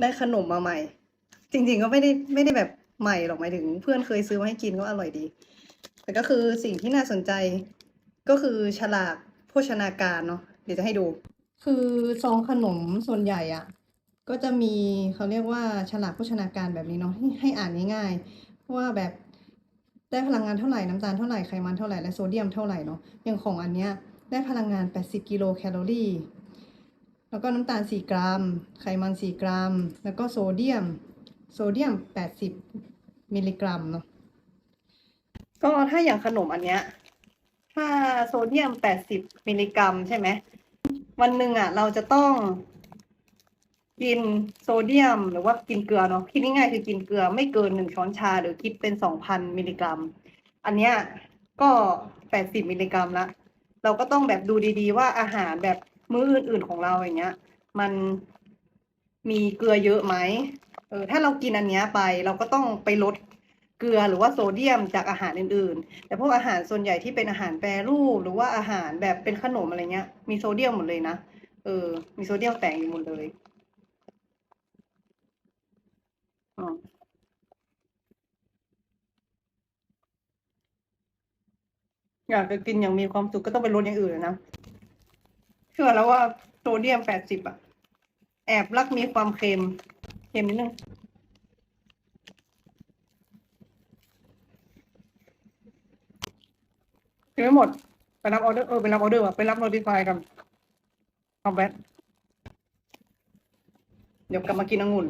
ได้ขนมมาใหม่ จริง ๆ ก็ไม่ได้ไม่ได้แบบใหม่หรอกหมายถึง เพื่อนเคยซื้อมาให้กินก็อร่อยดี แต่ก็คือสิ่งที่น่าสนใจก็คือฉลากโภชนาการเนาะเดี๋ยวจะให้ดู คือซองขนมส่วนใหญ่อะก็จะมีเขาเรียกว่าฉลากโภชนาการแบบนี้เนาะให้ให้อ่านง่ายๆว่าแบบได้พลังงานเท่าไหร่น้ำตาลเท่าไหร่ไขมันเท่าไหร่และโซเดียมเท่าไหร่เนาะอย่างของอันเนี้ยได้พลังงาน 80 กิโลแคลอรี่ แล้วก็น้ำตาล 4 กรัม ไขมัน 4 กรัม แล้วก็โซเดียม โซเดียม 80 มิลลิกรัมเนาะ ก็ถ้าอย่างขนมอันเนี้ย ถ้าโซเดียม 80 มิลลิกรัมใช่ไหม วันหนึ่งอะ เราจะต้องกินโซเดียม หรือว่ากินเกลือเนาะ คิดง่ายๆคือกินเกลือไม่เกินหนึ่งช้อนชา หรือคิดเป็น 2,000 มิลลิกรัม อันเนี้ยก็ 80 มิลลิกรัมละ เราก็ต้องแบบดูดีๆ ว่าอาหารแบบ มื้ออื่น ๆของเราอย่างเงี้ย มันมีเกลือเยอะไหมเออถ้าเรากินอันเนี้ยไปเราก็ต้องไปลดเกลือหรือว่าโซเดียมจากอาหารอื่นๆ แต่พวกอาหารส่วนใหญ่ที่เป็นอาหารแปรรูปหรือว่าอาหารแบบเป็นขนมอะไรเงี้ย มีโซเดียมหมดเลยนะเออ มีโซเดียมแฝงอยู่หมดเลยอ๋ออยากจะกินอย่างมีความสุขก็ต้องไปลดอย่างอื่นนะ เชื่อแล้วว่าโซเดียมแปดสิบอะแอบรักมีความเค็มเค็มนิดนึงกินไม่หมด ไปรับออเดอร์เออไปรับออเดอร์ว่ะไปรับโน้ติฟายกันคอมแบทเดี๋ยวกลับมากินองุ่น